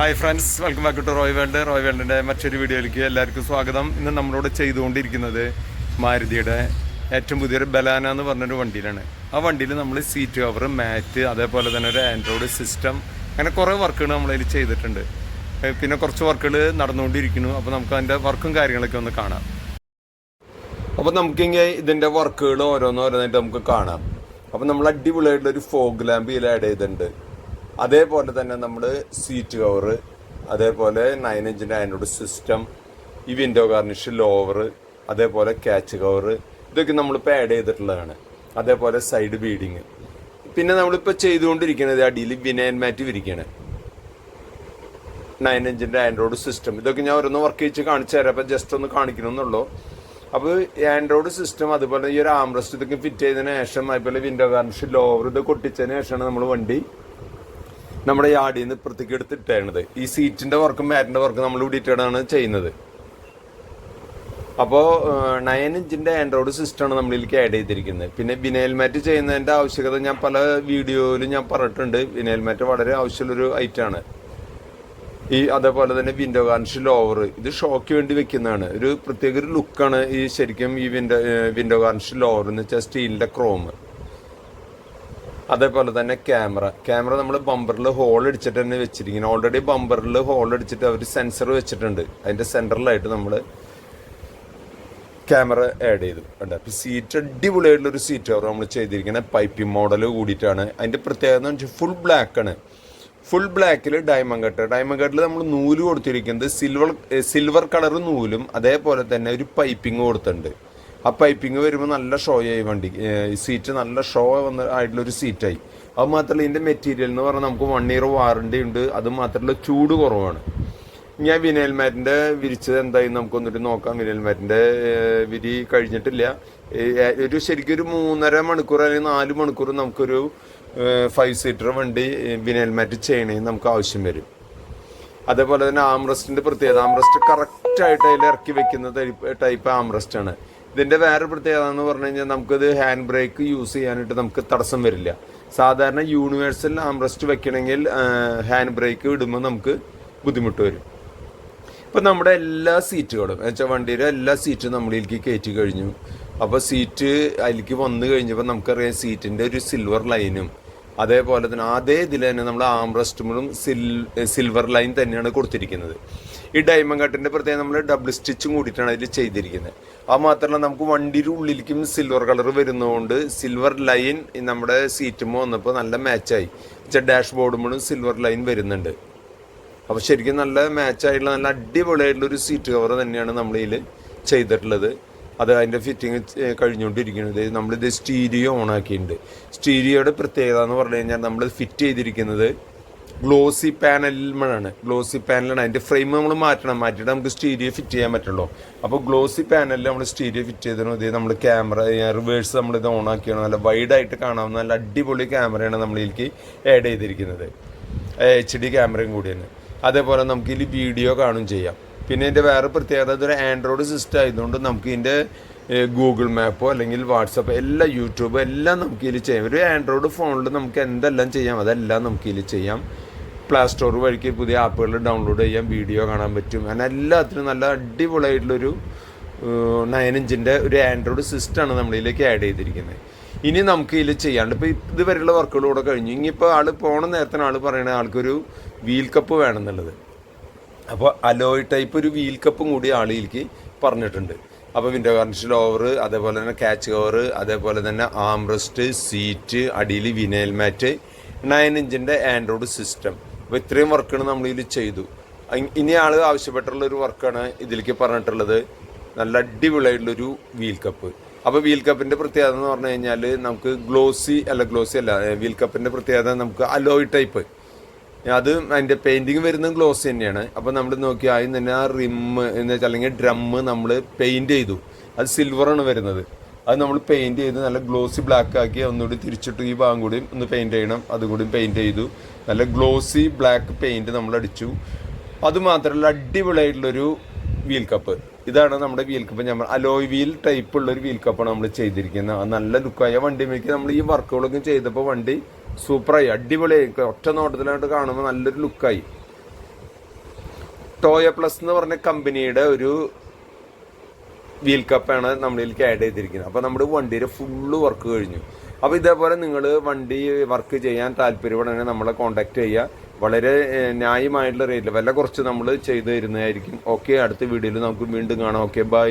Hi friends welcome back to Roy world Roy വേൾഡിന്റെ മറ്റൊരു വീഡിയോയിലേക്ക് എല്ലാവർക്കും സ്വാഗതം. ഇന്ന് നമ്മളോട് ചെയ്തുകൊണ്ടിരിക്കുന്നത് മാരുതിയുടെ ഏറ്റവും പുതിയൊരു ബലാന എന്ന് പറഞ്ഞൊരു വണ്ടിയിലാണ്. ആ വണ്ടിയിൽ നമ്മൾ സീറ്റ് കവർ മാറ്റ് അതേപോലെ തന്നെ ഒരു ആൻഡ്രോയിഡ് സിസ്റ്റം അങ്ങനെ കുറേ വർക്കുകൾ നമ്മളതിൽ ചെയ്തിട്ടുണ്ട്. പിന്നെ കുറച്ച് വർക്കുകൾ നടന്നുകൊണ്ടിരിക്കുന്നു. അപ്പോൾ നമുക്ക് അതിന്റെ വർക്കും കാര്യങ്ങളൊക്കെ ഒന്ന് കാണാം. അപ്പോൾ നമുക്കിങ്ങനെ ഇതിന്റെ വർക്കുകൾ ഓരോന്നോരോന്നായിട്ട് നമുക്ക് കാണാം. അപ്പോൾ നമ്മൾ അടിപൊളിയായിട്ടുള്ള ഒരു ഫോഗ് ലാമ്പ് ഇതിൽ ആഡ് ചെയ്തിട്ടുണ്ട്. അതേപോലെ തന്നെ നമ്മൾ സീറ്റ് കവർ അതേപോലെ നയൻ ഇഞ്ചിന്റെ ആൻഡ്രോയിഡ് സിസ്റ്റം ഈ വിൻഡോ ഗാർണിഷ് ലോവർ അതേപോലെ ക്യാച്ച് കവർ ഇതൊക്കെ നമ്മളിപ്പോൾ ആഡ് ചെയ്തിട്ടുള്ളതാണ്. അതേപോലെ സൈഡ് ബീഡിങ് പിന്നെ നമ്മളിപ്പോൾ ചെയ്തുകൊണ്ടിരിക്കുന്നത് അടിയിൽ വിനയൻ മാറ്റ് വിരിക്കുകയാണ് നയൻ ഇഞ്ചിന്റെ ആൻഡ്രോയിഡ് സിസ്റ്റം ഇതൊക്കെ ഞാൻ ഓരോന്ന് വർക്ക് ചെയ്ത് കാണിച്ചു തരാം. അപ്പം ജസ്റ്റ് ഒന്ന് കാണിക്കണമെന്നുള്ളൂ. അപ്പോൾ ആൻഡ്രോയിഡ് സിസ്റ്റം അതുപോലെ ഈ ഒരു ആംറസ്റ്റ് ഇതൊക്കെ ഫിറ്റ് ചെയ്തതിന് ശേഷം അതുപോലെ വിൻഡോ ഗാർണിഷ് ലോവർ ഇത് കൊട്ടിച്ചതിന് ശേഷമാണ് നമ്മൾ വണ്ടി നമ്മുടെ യാടിയിൽ നിന്ന് ഇപ്പുറത്തേക്ക് എടുത്തിട്ടേണത് ഈ സീറ്റിന്റെ വർക്കും മാറ്റിന്റെ വർക്കും നമ്മൾ ഇവിടെയിട്ടാണ് ചെയ്യുന്നത്. അപ്പോൾ നയൻ ഇഞ്ചിന്റെ ആൻഡ്രോയിഡ് സിസ്റ്റമാണ് നമ്മളിലേക്ക് ആഡ് ചെയ്തിരിക്കുന്നത്. പിന്നെ വിനയൽ മാറ്റ് ചെയ്യുന്നതിന്റെ ആവശ്യകത ഞാൻ പല വീഡിയോയിലും ഞാൻ പറഞ്ഞിട്ടുണ്ട്. വിനയൽ മാറ്റ് വളരെ ആവശ്യമുള്ളൊരു ഐറ്റമാണ് ഈ അതേപോലെ തന്നെ വിൻഡോ ഗാർണിഷ് ലോവർ ഇത് ഷോക്ക് വേണ്ടി വെക്കുന്നതാണ്. ഒരു പ്രത്യേക ഒരു ലുക്കാണ് ഈ ശരിക്കും ഈ വിൻഡോ വിൻഡോ ഗാർണിഷ് ലോവർ എന്ന് വെച്ചാൽ സ്റ്റീലിന്റെ ക്രോം അതേപോലെ തന്നെ ക്യാമറ. ക്യാമറ നമ്മൾ ബമ്പറിൽ ഹോൾ അടിച്ചിട്ട് തന്നെ വെച്ചിരിക്കുന്നത് ഓൾറെഡി ബമ്പറിൽ ഹോൾ അടിച്ചിട്ട് അവർ സെൻസർ വെച്ചിട്ടുണ്ട്. അതിന്റെ സെന്ററിലായിട്ട് നമ്മൾ ക്യാമറ ആഡ് ചെയ്തു. ഉണ്ട് അപ്പോൾ സീറ്റ് അടിപൊളിയായിട്ടുള്ളൊരു സീറ്റ് കവർ നമ്മൾ ചെയ്തിരിക്കുന്നത്. പൈപ്പിംഗ് മോഡൽ കൂടിയിട്ടാണ്. അതിന്റെ പ്രത്യേകത എന്ന് വെച്ചാൽ ഫുൾ ബ്ലാക്ക് ആണ്. ഫുൾ ബ്ലാക്കിൽ ഡയമണ്ട് കട്ട് ഡയമണ്ട് കട്ടിൽ നമ്മൾ നൂൽ കൊടുത്തിരിക്കുന്നത് സിൽവർ സിൽവർ കളർ നൂലും അതേപോലെ തന്നെ ഒരു പൈപ്പിംഗ് കൊടുത്തിട്ടുണ്ട്. ആ പൈപ്പിംഗ് വരുമ്പോൾ നല്ല ഷോ ആയി വണ്ടി. സീറ്റ് നല്ല ഷോ വന്ന ആയിട്ടുള്ളൊരു സീറ്റായി അത് മാത്രമല്ല ഇതിന്റെ മെറ്റീരിയൽ എന്ന് പറഞ്ഞാൽ നമുക്ക് വൺ ഇയർ വാറണ്ടി ഉണ്ട്. അത് മാത്രമല്ല ചൂട് കുറവാണ്. ഞാൻ വിനയൽ മാറ്റിന്റെ വിരിച്ചത് എന്തായി നമുക്കൊന്നിട്ട് നോക്കാം. വിനയൽ മാറ്റിന്റെ വിരി കഴിഞ്ഞിട്ടില്ല. ഒരു ശരിക്കും ഒരു മൂന്നര മണിക്കൂർ അല്ലെങ്കിൽ നാല് മണിക്കൂർ നമുക്കൊരു ഫൈവ് സീറ്റർ വണ്ടി വിനയൽ മാറ്റ് ചെയ്യണമെങ്കിൽ നമുക്ക് ആവശ്യം വരും. അതേപോലെ തന്നെ ആംറസ്റ്റിന്റെ പ്രത്യേകത. ആംറസ്റ്റ് കറക്റ്റായിട്ട് അതിൽ ഇറക്കി വെക്കുന്ന ടൈപ്പ് ആംറസ്റ്റ് ആണ്. ഇതിന്റെ വേറെ പ്രത്യേകത എന്ന് പറഞ്ഞു കഴിഞ്ഞാൽ നമുക്കിത് ഹാൻഡ് ബ്രേക്ക് യൂസ് ചെയ്യാനായിട്ട് നമുക്ക് തടസ്സം വരില്ല. സാധാരണ യൂണിവേഴ്സൽ ആംറസ്റ്റ് വെക്കണമെങ്കിൽ ഹാൻഡ് ബ്രേക്ക് ഇടുമ്പോൾ നമുക്ക് ബുദ്ധിമുട്ട് വരും. ഇപ്പൊ നമ്മുടെ എല്ലാ സീറ്റുകളും വെച്ചാൽ വണ്ടിയുടെ എല്ലാ സീറ്റും നമ്മളിലേക്ക് കയറ്റി കഴിഞ്ഞു. അപ്പോൾ സീറ്റ് അതിലേക്ക് വന്നു കഴിഞ്ഞപ്പോൾ നമുക്കറിയാം സീറ്റിന്റെ ഒരു സിൽവർ ലൈനും അതേപോലെ തന്നെ അതേ ഇതിൽ തന്നെ നമ്മൾ ആംറസ്റ്റുകളും സിൽ സിൽവർ ലൈൻ തന്നെയാണ് കൊടുത്തിരിക്കുന്നത്. ഈ ഡയമണ്ട് കട്ടിന്റെ പ്രത്യേകം നമ്മൾ ഡബിൾ സ്റ്റിച്ചും കൂടിയിട്ടാണ് അതിൽ ചെയ്തിരിക്കുന്നത്. അത് മാത്രമല്ല നമുക്ക് വണ്ടിയുടെ ഉള്ളിലേക്കും സിൽവർ കളർ വരുന്നതുകൊണ്ട് സിൽവർ ലൈൻ നമ്മുടെ സീറ്റുമ്പോൾ വന്നപ്പോൾ നല്ല മാച്ചായി വെച്ചാൽ ഡാഷ് ബോർഡുമ്പോഴും സിൽവർ ലൈൻ വരുന്നുണ്ട്. അപ്പോൾ ശരിക്കും നല്ല മാച്ചായിട്ടുള്ള നല്ല അടിപൊളിയായിട്ടുള്ള ഒരു സീറ്റ് കവർ തന്നെയാണ് നമ്മളിതിൽ ചെയ്തിട്ടുള്ളത്. അത് അതിന്റെ ഫിറ്റിങ് കഴിഞ്ഞുകൊണ്ടിരിക്കുന്നത് നമ്മളിത് സ്റ്റീരിയോ ഓൺ ആക്കിയിട്ടുണ്ട്. സ്റ്റീരിയോയുടെ പ്രത്യേകത എന്ന് പറഞ്ഞു കഴിഞ്ഞാൽ നമ്മൾ ഫിറ്റ് ചെയ്തിരിക്കുന്നത് ഗ്ലോസി പാനലിലാണ് ഗ്ലോസി പാനലാണ് അതിന്റെ ഫ്രെയിം നമ്മൾ മാറ്റണം. മാറ്റിയിട്ട് നമുക്ക് സ്റ്റീരിയോ ഫിറ്റ് ചെയ്യാൻ പറ്റുള്ളൂ. അപ്പോൾ ഗ്ലോസി പാനലിൽ നമ്മൾ സ്റ്റീരിയോ ഫിറ്റ് ചെയ്തതിന് ഇതേ നമ്മൾ ക്യാമറ റിവേഴ്സ് നമ്മൾ ഇത് ഓൺ ആക്കിയാണ്. നല്ല വൈഡായിട്ട് കാണാവുന്ന നല്ല അടിപൊളി ക്യാമറയാണ് നമ്മളിലേക്ക് ആഡ് ചെയ്തിരിക്കുന്നത്. എച്ച് ഡി ക്യാമറയും കൂടിയാണ് അതേപോലെ നമുക്ക് ഇതിൽ വീഡിയോ കാണും ചെയ്യാം. പിന്നെ ഇതിന്റെ വേറെ പ്രത്യേകത ഇതൊരു ആൻഡ്രോയിഡ് സിസ്റ്റം ആയതുകൊണ്ട് നമുക്ക് ഇതിന്റെ ഗൂഗിൾ മാപ്പോ അല്ലെങ്കിൽ വാട്സപ്പ് എല്ലാം യൂട്യൂബ് എല്ലാം നമുക്ക് ഇതിൽ ചെയ്യാം. ഒരു ആൻഡ്രോയിഡ് ഫോണിൽ നമുക്ക് എന്തെല്ലാം ചെയ്യാം അതെല്ലാം നമുക്ക് ഇതിൽ ചെയ്യാം. പ്ലേ സ്റ്റോർ വഴിക്ക് പുതിയ ആപ്പുകൾ ഡൗൺലോഡ് ചെയ്യാം വീഡിയോ കാണാൻ പറ്റും. അങ്ങനെ എല്ലാത്തിനും നല്ല അടിപൊളിയായിട്ടുള്ളൊരു നയൻ ഇഞ്ചിന്റെ ഒരു ആൻഡ്രോയിഡ് സിസ്റ്റമാണ് നമ്മളിലേക്ക് ആഡ് ചെയ്തിരിക്കുന്നത്. ഇനി നമുക്ക് ഇതിൽ ചെയ്യാണ്ട് ഇപ്പോൾ ഇതുവരെയുള്ള വർക്കുകൾ കൂടെ കഴിഞ്ഞു. ഇനിയിപ്പോൾ ആൾ പോണ നേരത്തിന് ആൾ പറയണ ആൾക്കൊരു വീൽ കപ്പ് വേണമെന്നുള്ളത്. അപ്പോൾ അലോയ് ടൈപ്പ് ഒരു വീൽ കപ്പും കൂടി ആളിലേക്ക് പറഞ്ഞിട്ടുണ്ട്. അപ്പോൾ വിൻഡോ ഗാർണിഷ് ലോവർ അതേപോലെ തന്നെ ക്യാച്ച് കവർ അതേപോലെ തന്നെ ആംറസ്റ്റ് സീറ്റ് അടിയിൽ വിനയൽ മാറ്റ് നയൻ ഇഞ്ചിന്റെ ആൻഡ്രോയിഡ് സിസ്റ്റം അപ്പോൾ ഇത്രയും വർക്കാണ് നമ്മൾ ഇതിൽ ചെയ്തു. ഇനി ആൾ ആവശ്യപ്പെട്ടുള്ള ഒരു വർക്കാണ് ഇതിലേക്ക് പറഞ്ഞിട്ടുള്ളത്. നല്ല അടിപൊളിയായിട്ടുള്ളൊരു വീൽ കപ്പ് അപ്പോൾ വീൽ കപ്പിന്റെ പ്രത്യേകത എന്ന് പറഞ്ഞു കഴിഞ്ഞാൽ നമുക്ക് ഗ്ലോസി അല്ല ഗ്ലോസി അല്ല വീൽ കപ്പിന്റെ പ്രത്യേകത നമുക്ക് അലോയ് ടൈപ്പ് അത് അതിന്റെ പെയിന്റിങ് വരുന്ന ഗ്ലോസ് തന്നെയാണ്. അപ്പോൾ നമ്മൾ നോക്കി ആദ്യം തന്നെ ആ റിമ്മ് എന്ന് വെച്ചാൽ അല്ലെങ്കിൽ ഡ്രം നമ്മൾ പെയിന്റ് ചെയ്തു. അത് സിൽവറാണ് വരുന്നത്. അത് നമ്മൾ പെയിന്റ് ചെയ്ത് നല്ല ഗ്ലോസി ബ്ലാക്ക് ആക്കി ഒന്നുകൂടി തിരിച്ചിട്ട് ഈ ഭാഗം കൂടിയും ഒന്ന് പെയിന്റ് ചെയ്യണം. അതുകൂടിയും പെയിന്റ് ചെയ്തു. നല്ല ഗ്ലോസി ബ്ലാക്ക് പെയിന്റ് നമ്മൾ അടിച്ചു. അതുമാത്രമല്ല അടിപൊളിയായിട്ടുള്ളൊരു വീൽ കപ്പ് ഇതാണ് നമ്മുടെ വീൽ കപ്പ് നമ്മൾ അലോയ് വീൽ ടൈപ്പ് ഉള്ള ഒരു വീൽ കപ്പാണ് നമ്മൾ ചെയ്തിരിക്കുന്നത്. ആ നല്ല ലുക്കായ വണ്ടി മേക്ക് നമ്മൾ ഈ വർക്കുകളൊക്കെ ചെയ്തപ്പോൾ വണ്ടി സൂപ്പറായി അടിപൊളിയായി. ഒറ്റ നോട്ടത്തിലായിട്ട് കാണുമ്പോൾ നല്ലൊരു ലുക്കായി ടോയ പ്ലസ് എന്ന് പറഞ്ഞ കമ്പനിയുടെ ഒരു വീൽ കപ്പാണ് നമ്മളിലേക്ക് ആഡ് ചെയ്തിരിക്കുന്നത്. അപ്പോൾ നമ്മുടെ വണ്ടിയുടെ ഫുള്ള് വർക്ക് കഴിഞ്ഞു. അപ്പോൾ ഇതേപോലെ നിങ്ങൾ വണ്ടി വർക്ക് ചെയ്യാൻ താല്പര്യപ്പെടുകയാണെങ്കിൽ നമ്മളെ കോൺടാക്ട് ചെയ്യുക. വളരെ ന്യായമായിട്ടുള്ള റേറ്റിൽ വില കുറച്ച് നമ്മൾ ചെയ്തു തരുന്നതായിരിക്കും. ഓക്കെ അടുത്ത വീഡിയോയിൽ നമുക്ക് വീണ്ടും കാണാം. Okay bye